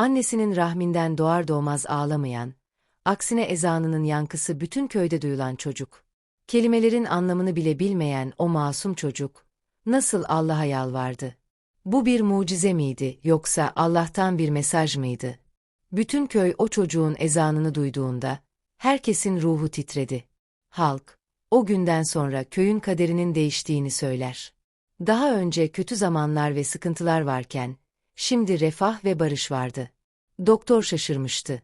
Annesinin rahminden doğar doğmaz ağlamayan, aksine ezanının yankısı bütün köyde duyulan çocuk. Kelimelerin anlamını bile bilmeyen o masum çocuk, nasıl Allah'a yalvardı? Bu bir mucize miydi, yoksa Allah'tan bir mesaj mıydı? Bütün köy o çocuğun ezanını duyduğunda, herkesin ruhu titredi. Halk, o günden sonra köyün kaderinin değiştiğini söyler. Daha önce kötü zamanlar ve sıkıntılar varken, şimdi refah ve barış vardı. Doktor şaşırmıştı.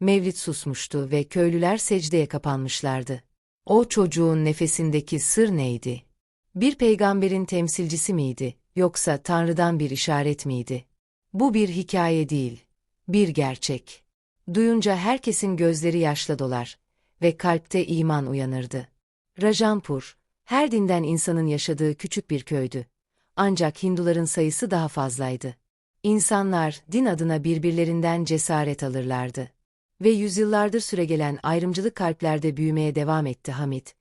Mevlit susmuştu ve köylüler secdeye kapanmışlardı. O çocuğun nefesindeki sır neydi? Bir peygamberin temsilcisi miydi, yoksa Tanrı'dan bir işaret miydi? Bu bir hikaye değil, bir gerçek. Duyunca herkesin gözleri yaşla dolar ve kalpte iman uyanırdı. Rajampur, her dinden insanın yaşadığı küçük bir köydü. Ancak Hinduların sayısı daha fazlaydı. İnsanlar din adına birbirlerinden cesaret alırlardı. Ve yüzyıllardır süregelen ayrımcılık kalplerde büyümeye devam etti Hamit.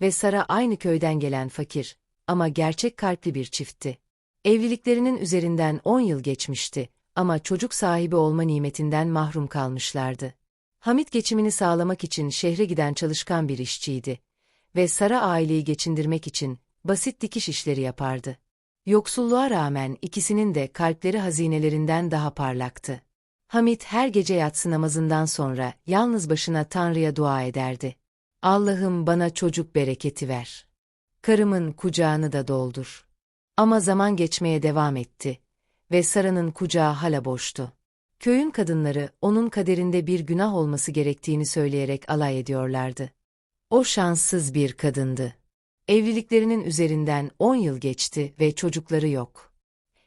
Ve Sara aynı köyden gelen fakir ama gerçek kalpli bir çiftti. Evliliklerinin üzerinden on yıl geçmişti ama çocuk sahibi olma nimetinden mahrum kalmışlardı. Hamit geçimini sağlamak için şehre giden çalışkan bir işçiydi ve Sara aileyi geçindirmek için basit dikiş işleri yapardı. Yoksulluğa rağmen ikisinin de kalpleri hazinelerinden daha parlaktı. Hamit her gece yatsı namazından sonra yalnız başına Tanrı'ya dua ederdi. Allah'ım bana çocuk bereketi ver. Karımın kucağını da doldur. Ama zaman geçmeye devam etti ve Sara'nın kucağı hala boştu. Köyün kadınları onun kaderinde bir günah olması gerektiğini söyleyerek alay ediyorlardı. O şanssız bir kadındı. Evliliklerinin üzerinden on yıl geçti ve çocukları yok.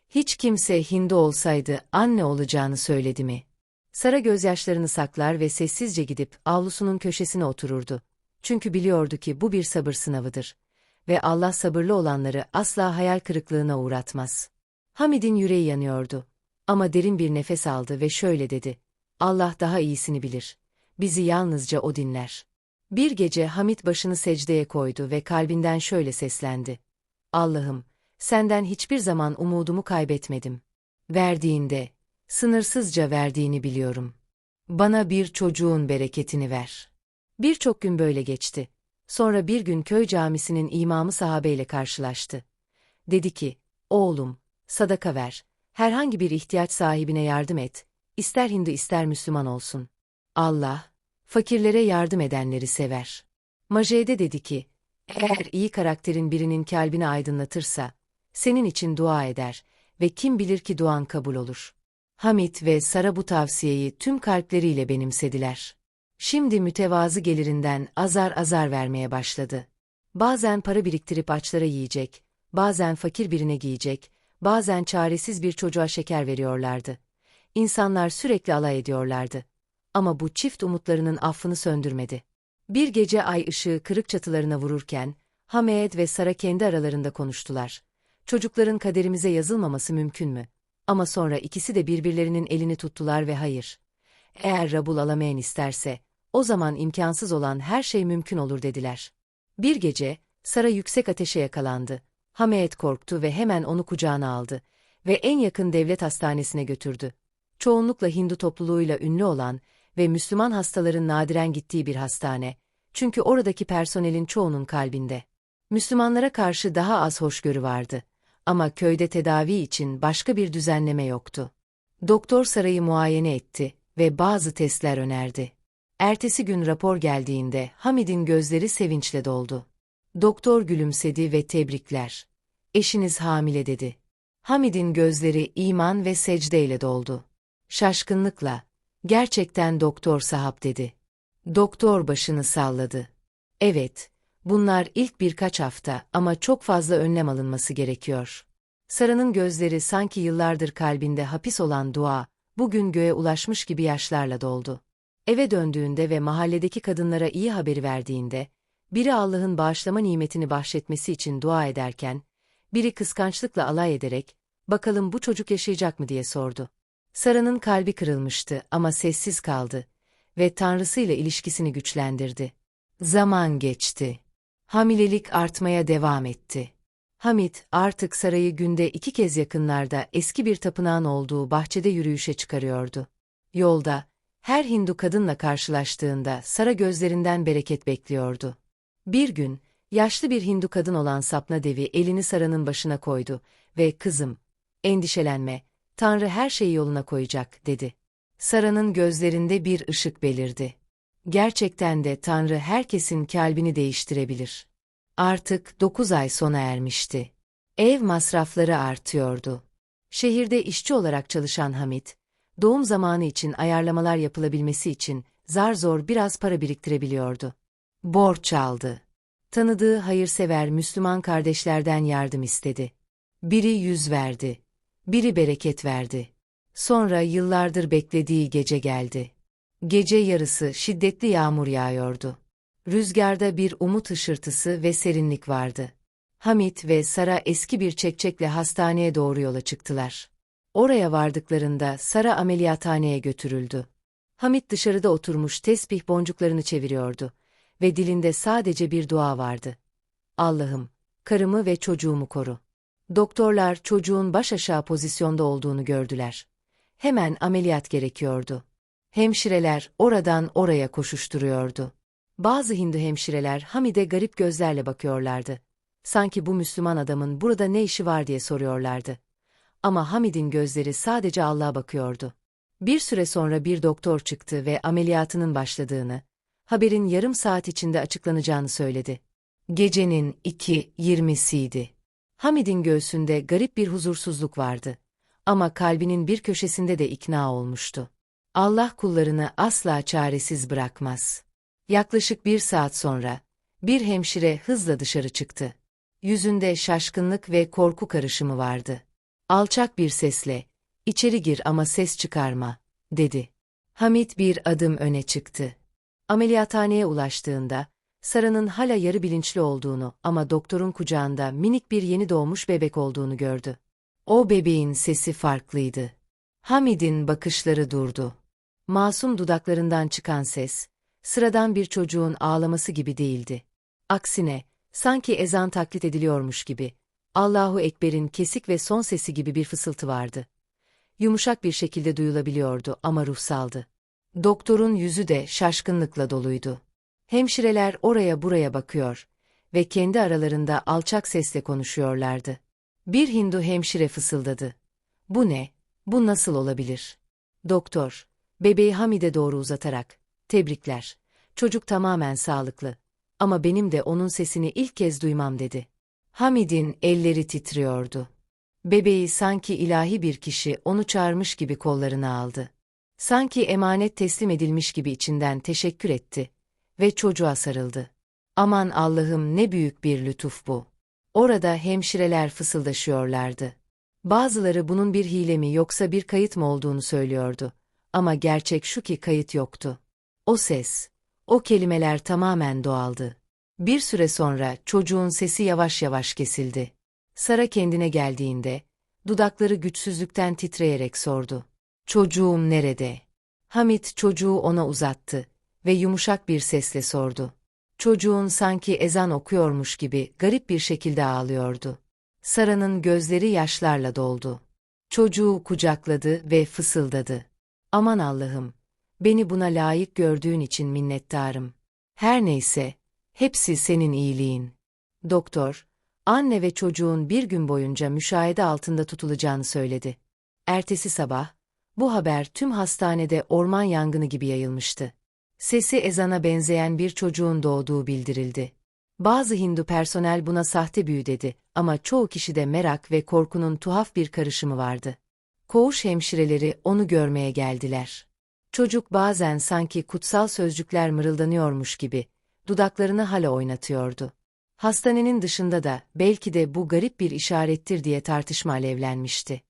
Hiç kimse Hindu olsaydı anne olacağını söyledi mi? Sara gözyaşlarını saklar ve sessizce gidip avlusunun köşesine otururdu. Çünkü biliyordu ki bu bir sabır sınavıdır. Ve Allah sabırlı olanları asla hayal kırıklığına uğratmaz. Hamid'in yüreği yanıyordu. Ama derin bir nefes aldı ve şöyle dedi. Allah daha iyisini bilir. Bizi yalnızca O dinler. Bir gece Hamit başını secdeye koydu ve kalbinden şöyle seslendi. Allah'ım, senden hiçbir zaman umudumu kaybetmedim. Verdiğinde, sınırsızca verdiğini biliyorum. Bana bir çocuğun bereketini ver. Birçok gün böyle geçti. Sonra bir gün köy camisinin imamı sahabeyle karşılaştı. Dedi ki, oğlum, sadaka ver, herhangi bir ihtiyaç sahibine yardım et, ister Hindu ister Müslüman olsun. Allah, fakirlere yardım edenleri sever. Majede dedi ki, eğer iyi karakterin birinin kalbini aydınlatırsa, senin için dua eder ve kim bilir ki duan kabul olur. Hamit ve Sara bu tavsiyeyi tüm kalpleriyle benimsediler. Şimdi mütevazı gelirinden azar azar vermeye başladı. Bazen para biriktirip açlara yiyecek, bazen fakir birine giyecek, bazen çaresiz bir çocuğa şeker veriyorlardı. İnsanlar sürekli alay ediyorlardı. Ama bu çift umutlarının affını söndürmedi. Bir gece ay ışığı kırık çatılarına vururken, Hamed ve Sara kendi aralarında konuştular. Çocukların kaderimize yazılmaması mümkün mü? Ama sonra ikisi de birbirlerinin elini tuttular ve hayır. Eğer Rabul alamayan isterse, o zaman imkansız olan her şey mümkün olur dediler. Bir gece, Sara yüksek ateşe yakalandı. Hamed korktu ve hemen onu kucağına aldı ve en yakın devlet hastanesine götürdü. Çoğunlukla Hindu topluluğuyla ünlü olan ve Müslüman hastaların nadiren gittiği bir hastane. Çünkü oradaki personelin çoğunun kalbinde. Müslümanlara karşı daha az hoşgörü vardı. Ama köyde tedavi için başka bir düzenleme yoktu. Doktor sarayı muayene etti ve bazı testler önerdi. Ertesi gün rapor geldiğinde Hamid'in gözleri sevinçle doldu. Doktor gülümsedi ve tebrikler. Eşiniz hamile dedi. Hamid'in gözleri iman ve secdeyle doldu. Şaşkınlıkla, gerçekten doktor sahap dedi. Doktor başını salladı. Evet, bunlar ilk birkaç hafta ama çok fazla önlem alınması gerekiyor. Sara'nın gözleri sanki yıllardır kalbinde hapis olan dua, bugün göğe ulaşmış gibi yaşlarla doldu. Eve döndüğünde ve mahalledeki kadınlara iyi haberi verdiğinde, biri Allah'ın bağışlama nimetini bahşetmesi için dua ederken, biri kıskançlıkla alay ederek, bakalım bu çocuk yaşayacak mı diye sordu. Sara'nın kalbi kırılmıştı ama sessiz kaldı ve Tanrısıyla ilişkisini güçlendirdi. Zaman geçti. Hamilelik artmaya devam etti. Hamit artık Sara'yı günde iki kez yakınlarda eski bir tapınağın olduğu bahçede yürüyüşe çıkarıyordu. Yolda, her Hindu kadınla karşılaştığında Sara gözlerinden bereket bekliyordu. Bir gün, yaşlı bir Hindu kadın olan Sapna Devi elini Sara'nın başına koydu ve kızım, endişelenme, Tanrı her şeyi yoluna koyacak, dedi. Sara'nın gözlerinde bir ışık belirdi. Gerçekten de Tanrı herkesin kalbini değiştirebilir. Artık dokuz ay sona ermişti. Ev masrafları artıyordu. Şehirde işçi olarak çalışan Hamit, doğum zamanı için ayarlamalar yapılabilmesi için zar zor biraz para biriktirebiliyordu. Borç aldı. Tanıdığı hayırsever Müslüman kardeşlerden yardım istedi. Biri yüz verdi, biri bereket verdi. Sonra yıllardır beklediği gece geldi. Gece yarısı şiddetli yağmur yağıyordu. Rüzgarda bir umut ışırtısı ve serinlik vardı. Hamit ve Sara eski bir çekçekle hastaneye doğru yola çıktılar. Oraya vardıklarında Sara ameliyathaneye götürüldü. Hamit dışarıda oturmuş tesbih boncuklarını çeviriyordu ve dilinde sadece bir dua vardı. Allah'ım, karımı ve çocuğumu koru. Doktorlar çocuğun baş aşağı pozisyonda olduğunu gördüler. Hemen ameliyat gerekiyordu. Hemşireler oradan oraya koşuşturuyordu. Bazı Hindu hemşireler Hamid'e garip gözlerle bakıyorlardı. Sanki bu Müslüman adamın burada ne işi var diye soruyorlardı. Ama Hamid'in gözleri sadece Allah'a bakıyordu. Bir süre sonra bir doktor çıktı ve ameliyatının başladığını, haberin yarım saat içinde açıklanacağını söyledi. Gecenin iki yirmisiydi. Hamid'in göğsünde garip bir huzursuzluk vardı. Ama kalbinin bir köşesinde de ikna olmuştu. Allah kullarını asla çaresiz bırakmaz. Yaklaşık bir saat sonra, bir hemşire hızla dışarı çıktı. Yüzünde şaşkınlık ve korku karışımı vardı. Alçak bir sesle, içeri gir ama ses çıkarma, dedi. Hamit bir adım öne çıktı. Ameliyathaneye ulaştığında, Sara'nın hala yarı bilinçli olduğunu ama doktorun kucağında minik bir yeni doğmuş bebek olduğunu gördü. O bebeğin sesi farklıydı. Hamid'in bakışları durdu. Masum dudaklarından çıkan ses, sıradan bir çocuğun ağlaması gibi değildi. Aksine, sanki ezan taklit ediliyormuş gibi, Allahu Ekber'in kesik ve son sesi gibi bir fısıltı vardı. Yumuşak bir şekilde duyulabiliyordu ama ruhsaldı. Doktorun yüzü de şaşkınlıkla doluydu. Hemşireler oraya buraya bakıyor ve kendi aralarında alçak sesle konuşuyorlardı. Bir Hindu hemşire fısıldadı. Bu ne? Bu nasıl olabilir? Doktor, bebeği Hamid'e doğru uzatarak, tebrikler, çocuk tamamen sağlıklı. Ama benim de onun sesini ilk kez duymam dedi. Hamid'in elleri titriyordu. Bebeği sanki ilahi bir kişi onu çağırmış gibi kollarına aldı. Sanki emanet teslim edilmiş gibi içinden teşekkür etti ve çocuğa sarıldı. Aman Allah'ım ne büyük bir lütuf bu. Orada hemşireler fısıldaşıyorlardı. Bazıları bunun bir hile mi yoksa bir kayıt mı olduğunu söylüyordu. Ama gerçek şu ki kayıt yoktu. O ses, o kelimeler tamamen doğaldı. Bir süre sonra çocuğun sesi yavaş yavaş kesildi. Sara kendine geldiğinde, dudakları güçsüzlükten titreyerek sordu. Çocuğum nerede? Hamit çocuğu ona uzattı ve yumuşak bir sesle sordu. Çocuğun sanki ezan okuyormuş gibi garip bir şekilde ağlıyordu. Sara'nın gözleri yaşlarla doldu. Çocuğu kucakladı ve fısıldadı. Aman Allah'ım, beni buna layık gördüğün için minnettarım. Her neyse, hepsi senin iyiliğin. Doktor, anne ve çocuğun bir gün boyunca müşahede altında tutulacağını söyledi. Ertesi sabah, bu haber tüm hastanede orman yangını gibi yayılmıştı. Sesi ezana benzeyen bir çocuğun doğduğu bildirildi. Bazı Hindu personel buna sahte büyü dedi ama çoğu kişide merak ve korkunun tuhaf bir karışımı vardı. Koğuş hemşireleri onu görmeye geldiler. Çocuk bazen sanki kutsal sözcükler mırıldanıyormuş gibi, dudaklarını hala oynatıyordu. Hastanenin dışında da belki de bu garip bir işarettir diye tartışma alevlenmişti.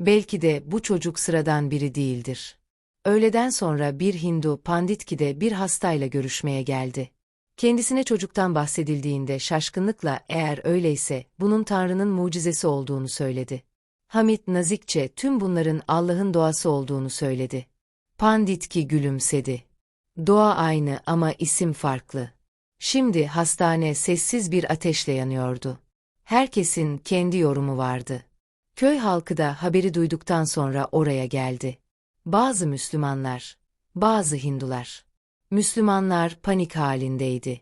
Belki de bu çocuk sıradan biri değildir. Öğleden sonra bir Hindu Panditki'de bir hastayla görüşmeye geldi. Kendisine çocuktan bahsedildiğinde şaşkınlıkla eğer öyleyse bunun Tanrı'nın mucizesi olduğunu söyledi. Hamit nazikçe tüm bunların Allah'ın doğası olduğunu söyledi. Panditki gülümsedi. Doğa aynı ama isim farklı. Şimdi hastane sessiz bir ateşle yanıyordu. Herkesin kendi yorumu vardı. Köy halkı da haberi duyduktan sonra oraya geldi. Bazı Müslümanlar, bazı Hindular. Müslümanlar panik halindeydi.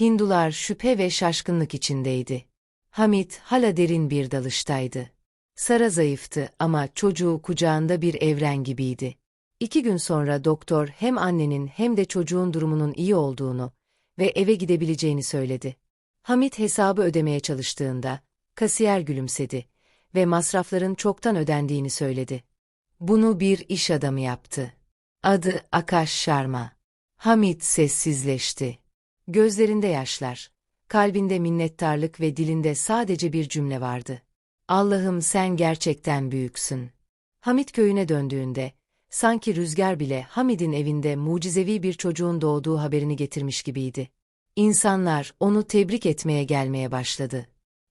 Hindular şüphe ve şaşkınlık içindeydi. Hamit hala derin bir dalıştaydı. Sara zayıftı ama çocuğu kucağında bir evren gibiydi. İki gün sonra doktor hem annenin hem de çocuğun durumunun iyi olduğunu ve eve gidebileceğini söyledi. Hamit hesabı ödemeye çalıştığında, kasiyer gülümsedi ve masrafların çoktan ödendiğini söyledi. Bunu bir iş adamı yaptı. Adı Akash Sharma. Hamit sessizleşti. Gözlerinde yaşlar, kalbinde minnettarlık ve dilinde sadece bir cümle vardı. Allah'ım sen gerçekten büyüksün. Hamit köyüne döndüğünde, sanki rüzgar bile Hamid'in evinde mucizevi bir çocuğun doğduğu haberini getirmiş gibiydi. İnsanlar onu tebrik etmeye gelmeye başladı.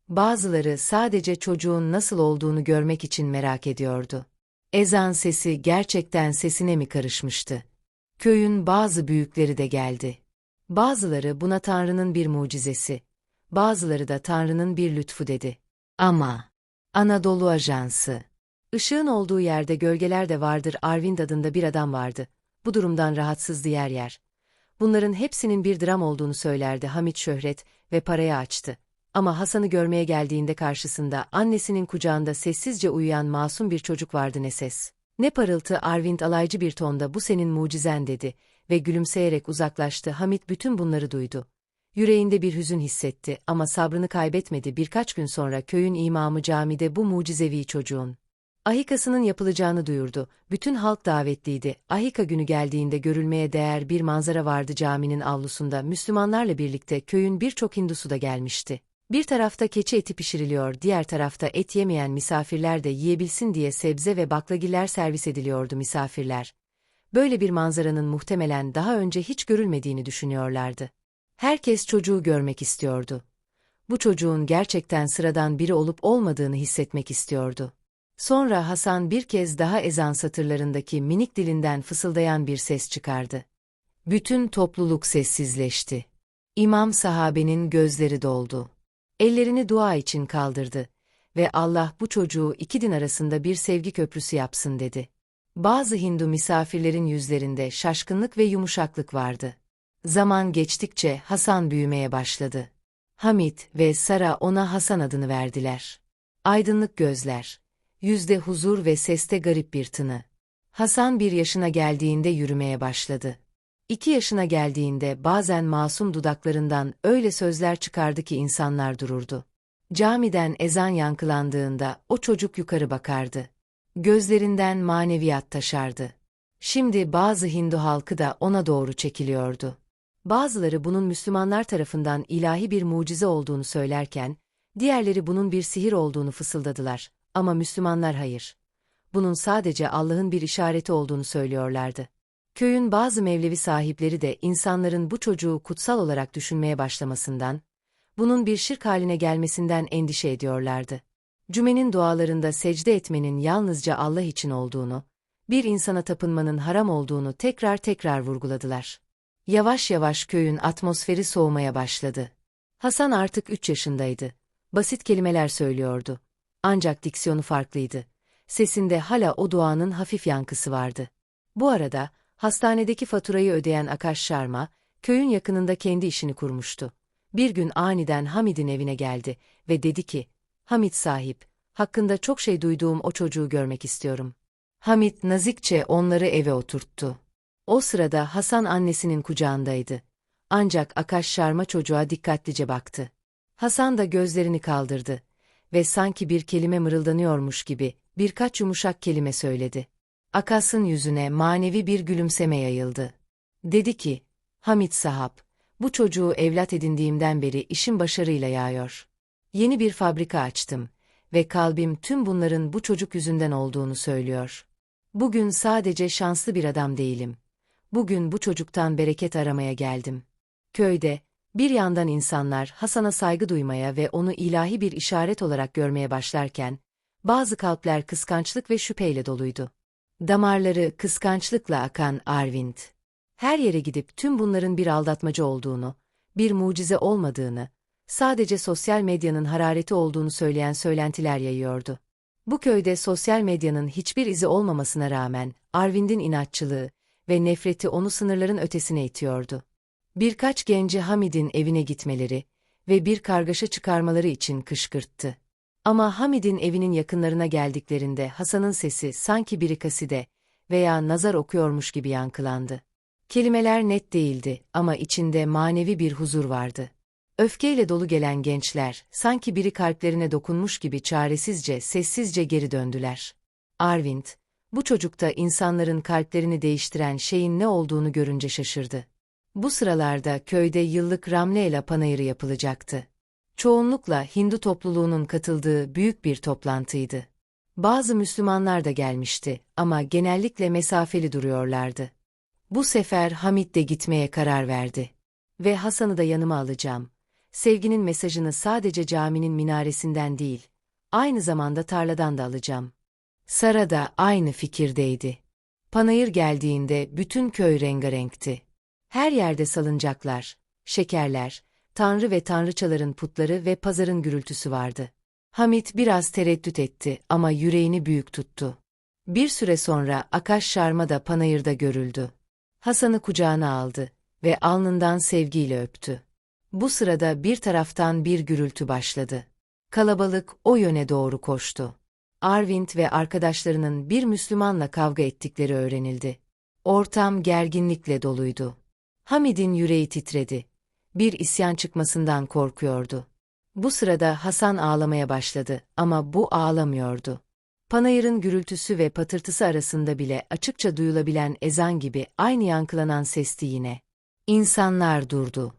Bazıları sadece çocuğun nasıl olduğunu görmek için merak ediyordu. Ezan sesi gerçekten sesine mi karışmıştı? Köyün bazı büyükleri de geldi. Bazıları buna Tanrı'nın bir mucizesi, bazıları da Tanrı'nın bir lütfu dedi. Ama Anadolu Ajansı Işığın olduğu yerde gölgeler de vardır Arvind adında bir adam vardı. Bu durumdan rahatsızdı yer yer. Bunların hepsinin bir dram olduğunu söylerdi Hamit Şöhret ve paraya açtı. Ama Hasan'ı görmeye geldiğinde karşısında annesinin kucağında sessizce uyuyan masum bir çocuk vardı ne ses. Ne parıltı Arvind alaycı bir tonda bu senin mucizen dedi ve gülümseyerek uzaklaştı Hamit bütün bunları duydu. Yüreğinde bir hüzün hissetti ama sabrını kaybetmedi birkaç gün sonra köyün imamı camide bu mucizevi çocuğun Ahikasının yapılacağını duyurdu. Bütün halk davetliydi. Ahika günü geldiğinde görülmeye değer bir manzara vardı caminin avlusunda. Müslümanlarla birlikte köyün birçok Hindusu da gelmişti. Bir tarafta keçi eti pişiriliyor, diğer tarafta et yemeyen misafirler de yiyebilsin diye sebze ve baklagiller servis ediliyordu misafirler. Böyle bir manzaranın muhtemelen daha önce hiç görülmediğini düşünüyorlardı. Herkes çocuğu görmek istiyordu. Bu çocuğun gerçekten sıradan biri olup olmadığını hissetmek istiyordu. Sonra Hasan bir kez daha ezan satırlarındaki minik dilinden fısıldayan bir ses çıkardı. Bütün topluluk sessizleşti. İmam sahabenin gözleri doldu. Ellerini dua için kaldırdı ve Allah bu çocuğu iki din arasında bir sevgi köprüsü yapsın dedi. Bazı Hindu misafirlerin yüzlerinde şaşkınlık ve yumuşaklık vardı. Zaman geçtikçe Hasan büyümeye başladı. Hamit ve Sara ona Hasan adını verdiler. Aydınlık gözler, yüzde huzur ve seste garip bir tını. Hasan bir yaşına geldiğinde yürümeye başladı. İki yaşına geldiğinde bazen masum dudaklarından öyle sözler çıkardı ki insanlar dururdu. Camiden ezan yankılandığında o çocuk yukarı bakardı. Gözlerinden maneviyat taşardı. Şimdi bazı Hindu halkı da ona doğru çekiliyordu. Bazıları bunun Müslümanlar tarafından ilahi bir mucize olduğunu söylerken, diğerleri bunun bir sihir olduğunu fısıldadılar. Ama Müslümanlar hayır. Bunun sadece Allah'ın bir işareti olduğunu söylüyorlardı. Köyün bazı Mevlevi sahipleri de insanların bu çocuğu kutsal olarak düşünmeye başlamasından, bunun bir şirk haline gelmesinden endişe ediyorlardı. Cümenin dualarında secde etmenin yalnızca Allah için olduğunu, bir insana tapınmanın haram olduğunu tekrar tekrar vurguladılar. Yavaş yavaş köyün atmosferi soğumaya başladı. Hasan artık üç yaşındaydı. Basit kelimeler söylüyordu. Ancak diksiyonu farklıydı. Sesinde hala o duanın hafif yankısı vardı. Bu arada, hastanedeki faturayı ödeyen Akash Sharma, köyün yakınında kendi işini kurmuştu. Bir gün aniden Hamid'in evine geldi ve dedi ki, Hamid sahip, hakkında çok şey duyduğum o çocuğu görmek istiyorum. Hamid nazikçe onları eve oturttu. O sırada Hasan annesinin kucağındaydı. Ancak Akash Sharma çocuğa dikkatlice baktı. Hasan da gözlerini kaldırdı ve sanki bir kelime mırıldanıyormuş gibi birkaç yumuşak kelime söyledi. Akas'ın yüzüne manevi bir gülümseme yayıldı. Dedi ki, Hamit sahap, bu çocuğu evlat edindiğimden beri işim başarıyla yağıyor. Yeni bir fabrika açtım ve kalbim tüm bunların bu çocuk yüzünden olduğunu söylüyor. Bugün sadece şanslı bir adam değilim. Bugün bu çocuktan bereket aramaya geldim. Köyde, bir yandan insanlar Hasan'a saygı duymaya ve onu ilahi bir işaret olarak görmeye başlarken, bazı kalpler kıskançlık ve şüpheyle doluydu. Damarları kıskançlıkla akan Arvind. Her yere gidip tüm bunların bir aldatmacı olduğunu, bir mucize olmadığını, sadece sosyal medyanın harareti olduğunu söyleyen söylentiler yayıyordu. Bu köyde sosyal medyanın hiçbir izi olmamasına rağmen Arvind'in inatçılığı ve nefreti onu sınırların ötesine itiyordu. Birkaç genci Hamid'in evine gitmeleri ve bir kargaşa çıkarmaları için kışkırttı. Ama Hamid'in evinin yakınlarına geldiklerinde Hasan'ın sesi sanki biri kaside veya nazar okuyormuş gibi yankılandı. Kelimeler net değildi ama içinde manevi bir huzur vardı. Öfkeyle dolu gelen gençler, sanki biri kalplerine dokunmuş gibi çaresizce, sessizce geri döndüler. Arvind, bu çocukta insanların kalplerini değiştiren şeyin ne olduğunu görünce şaşırdı. Bu sıralarda köyde yıllık Ramleela panayırı yapılacaktı. Çoğunlukla Hindu topluluğunun katıldığı büyük bir toplantıydı. Bazı Müslümanlar da gelmişti ama genellikle mesafeli duruyorlardı. Bu sefer Hamid de gitmeye karar verdi. Ve Hasan'ı da yanıma alacağım. Sevginin mesajını sadece caminin minaresinden değil, aynı zamanda tarladan da alacağım. Sara da aynı fikirdeydi. Panayır geldiğinde bütün köy rengarenkti. Her yerde salıncaklar, şekerler, tanrı ve tanrıçaların putları ve pazarın gürültüsü vardı. Hamit biraz tereddüt etti ama yüreğini büyük tuttu. Bir süre sonra Akaş Şarma da panayırda görüldü. Hasan'ı kucağına aldı ve alnından sevgiyle öptü. Bu sırada bir taraftan bir gürültü başladı. Kalabalık o yöne doğru koştu. Arvind ve arkadaşlarının bir Müslümanla kavga ettikleri öğrenildi. Ortam gerginlikle doluydu. Hamid'in yüreği titredi. Bir isyan çıkmasından korkuyordu. Bu sırada Hasan ağlamaya başladı ama bu ağlamıyordu. Panayırın gürültüsü ve patırtısı arasında bile açıkça duyulabilen ezan gibi aynı yankılanan sesti yine. İnsanlar durdu.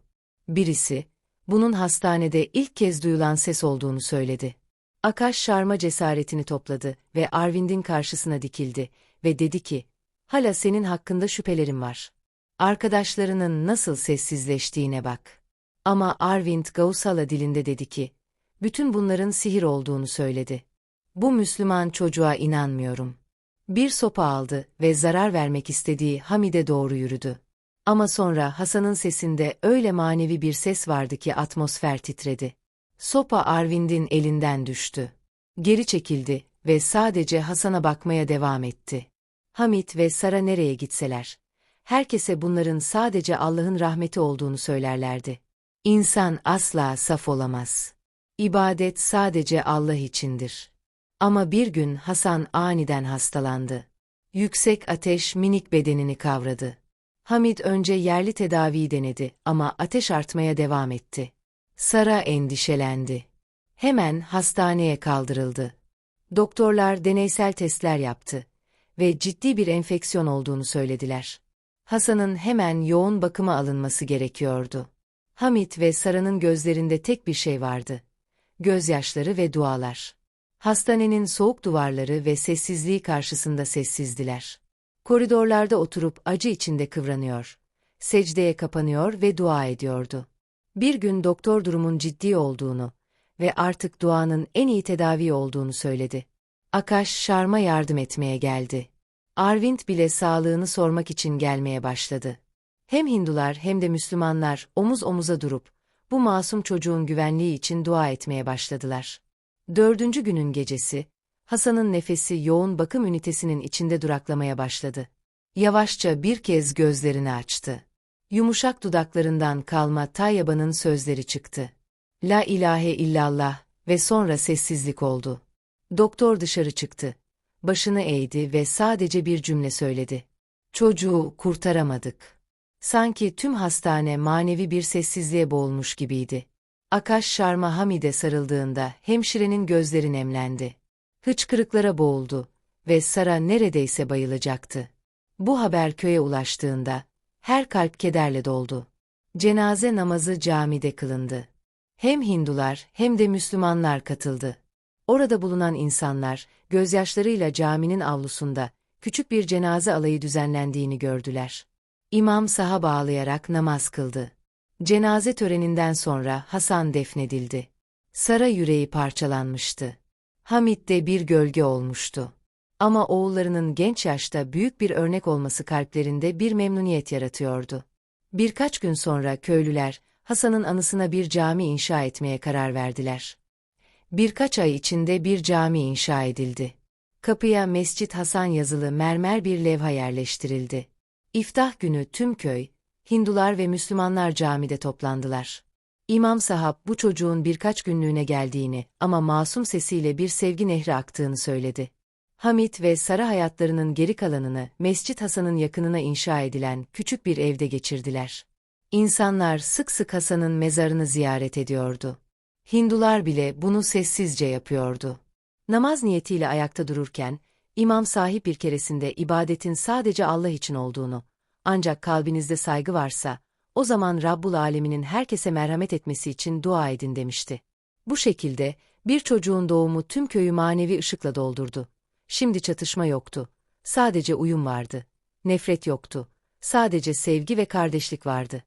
Birisi, bunun hastanede ilk kez duyulan ses olduğunu söyledi. Akaş Şarma cesaretini topladı ve Arvind'in karşısına dikildi ve dedi ki, hala senin hakkında şüphelerim var. Arkadaşlarının nasıl sessizleştiğine bak. Ama Arvind Gausala dilinde dedi ki, bütün bunların sihir olduğunu söyledi. Bu Müslüman çocuğa inanmıyorum. Bir sopa aldı ve zarar vermek istediği Hamid'e doğru yürüdü. Ama sonra Hasan'ın sesinde öyle manevi bir ses vardı ki atmosfer titredi. Sopa Arvind'in elinden düştü. Geri çekildi ve sadece Hasan'a bakmaya devam etti. Hamit ve Sara nereye gitseler, herkese bunların sadece Allah'ın rahmeti olduğunu söylerlerdi. İnsan asla saf olamaz. İbadet sadece Allah içindir. Ama bir gün Hasan aniden hastalandı. Yüksek ateş minik bedenini kavradı. Hamid önce yerli tedaviyi denedi ama ateş artmaya devam etti. Sara endişelendi. Hemen hastaneye kaldırıldı. Doktorlar deneysel testler yaptı ve ciddi bir enfeksiyon olduğunu söylediler. Hasan'ın hemen yoğun bakıma alınması gerekiyordu. Hamit ve Sara'nın gözlerinde tek bir şey vardı. Gözyaşları ve dualar. Hastanenin soğuk duvarları ve sessizliği karşısında sessizdiler. Koridorlarda oturup acı içinde kıvranıyor. Secdeye kapanıyor ve dua ediyordu. Bir gün doktor durumun ciddi olduğunu ve artık duanın en iyi tedavi olduğunu söyledi. Akash Sharma yardım etmeye geldi. Arvind bile sağlığını sormak için gelmeye başladı. Hem Hindular hem de Müslümanlar omuz omuza durup bu masum çocuğun güvenliği için dua etmeye başladılar. Dördüncü günün gecesi, Hasan'ın nefesi yoğun bakım ünitesinin içinde duraklamaya başladı. Yavaşça bir kez gözlerini açtı. Yumuşak dudaklarından kalma Tayyaba'nın sözleri çıktı. La ilahe illallah ve sonra sessizlik oldu. Doktor dışarı çıktı. Başını eğdi ve sadece bir cümle söyledi. Çocuğu kurtaramadık. Sanki tüm hastane manevi bir sessizliğe boğulmuş gibiydi. Akash Sharma Hamid'e sarıldığında hemşirenin gözleri nemlendi. Hıçkırıklara boğuldu ve Sara neredeyse bayılacaktı. Bu haber köye ulaştığında her kalp kederle doldu. Cenaze namazı camide kılındı. Hem Hindular hem de Müslümanlar katıldı. Orada bulunan insanlar, gözyaşlarıyla caminin avlusunda, küçük bir cenaze alayı düzenlendiğini gördüler. İmam saha bağlayarak namaz kıldı. Cenaze töreninden sonra Hasan defnedildi. Sara yüreği parçalanmıştı. Hamid de bir gölge olmuştu. Ama oğullarının genç yaşta büyük bir örnek olması kalplerinde bir memnuniyet yaratıyordu. Birkaç gün sonra köylüler, Hasan'ın anısına bir cami inşa etmeye karar verdiler. Birkaç ay içinde bir cami inşa edildi. Kapıya Mescit Hasan yazılı mermer bir levha yerleştirildi. İftah günü tüm köy, Hindular ve Müslümanlar camide toplandılar. İmam Sahab bu çocuğun birkaç günlüğüne geldiğini ama masum sesiyle bir sevgi nehri aktığını söyledi. Hamit ve Sara hayatlarının geri kalanını Mescit Hasan'ın yakınına inşa edilen küçük bir evde geçirdiler. İnsanlar sık sık Hasan'ın mezarını ziyaret ediyordu. Hindular bile bunu sessizce yapıyordu. Namaz niyetiyle ayakta dururken, İmam sahip bir keresinde ibadetin sadece Allah için olduğunu, ancak kalbinizde saygı varsa, o zaman Rabbul Aleminin herkese merhamet etmesi için dua edin demişti. Bu şekilde, bir çocuğun doğumu tüm köyü manevi ışıkla doldurdu. Şimdi çatışma yoktu. Sadece uyum vardı. Nefret yoktu. Sadece sevgi ve kardeşlik vardı.